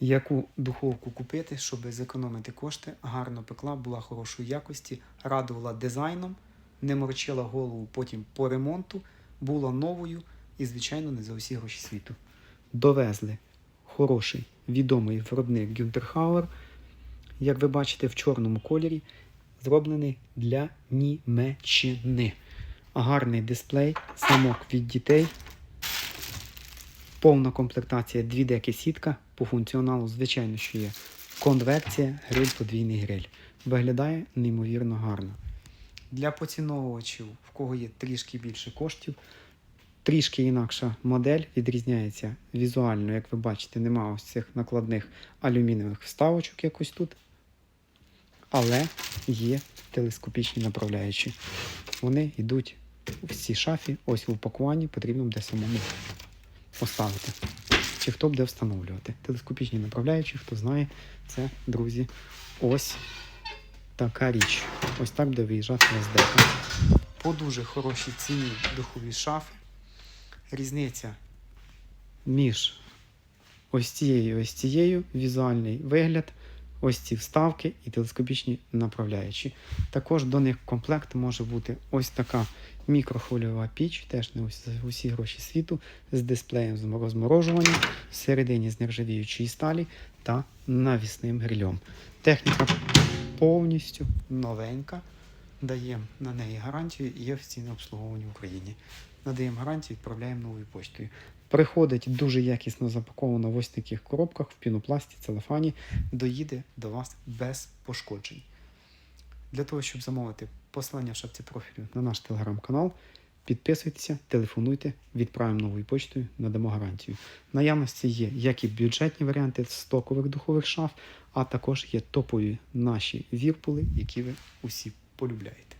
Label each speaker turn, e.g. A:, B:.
A: Яку духовку купити, щоб зекономити кошти, гарно пекла, була хорошої якості, радувала дизайном, не морочила голову потім по ремонту, була новою і, звичайно, не за усі гроші світу. Довезли хороший відомий виробник Гюнтерхауер, як ви бачите, в чорному кольорі, зроблений для Німеччини. Гарний дисплей, замок від дітей. Повна комплектація 2 деки сітка. По функціоналу, звичайно, що є конвекція, гриль, подвійний гриль. Виглядає неймовірно гарно. Для поціновувачів, в кого є трішки більше коштів, трішки інакша модель відрізняється візуально, як ви бачите, нема ось цих накладних алюмінієвих вставочок якось тут. Але є телескопічні направляючі. Вони йдуть в цій шафі, ось в упакуванні, потрібно буде самому поставити. Чи хто буде встановлювати. Телескопічні направляючі, хто знає, це, друзі, ось така річ. Ось так буде виїжджати СДК. По дуже хорошій ціні духові шафи. Різниця між ось цією і ось цією візуальний вигляд, ось ці вставки і телескопічні направляючі. Також до них комплект може бути ось така мікрохвильова піч, теж не ус- за усі гроші світу, з дисплеєм з розморожуванням, всередині з нержавіючої сталі та навісним грильом. Техніка повністю новенька. Даємо на неї гарантію і є офіційне обслуговування в Україні. Надаємо гарантію, відправляємо новою поштою. Приходить дуже якісно запаковано в ось таких коробках в пінопласті, целофані, доїде до вас без пошкоджень. Для того, щоб замовити посилання в шапці профілю на наш телеграм-канал, підписуйтеся, телефонуйте, відправимо новою почтою, надамо гарантію. Наявності є як і бюджетні варіанти стокових духових шаф, а також є топові наші вірпули, які ви усі полюбляєте.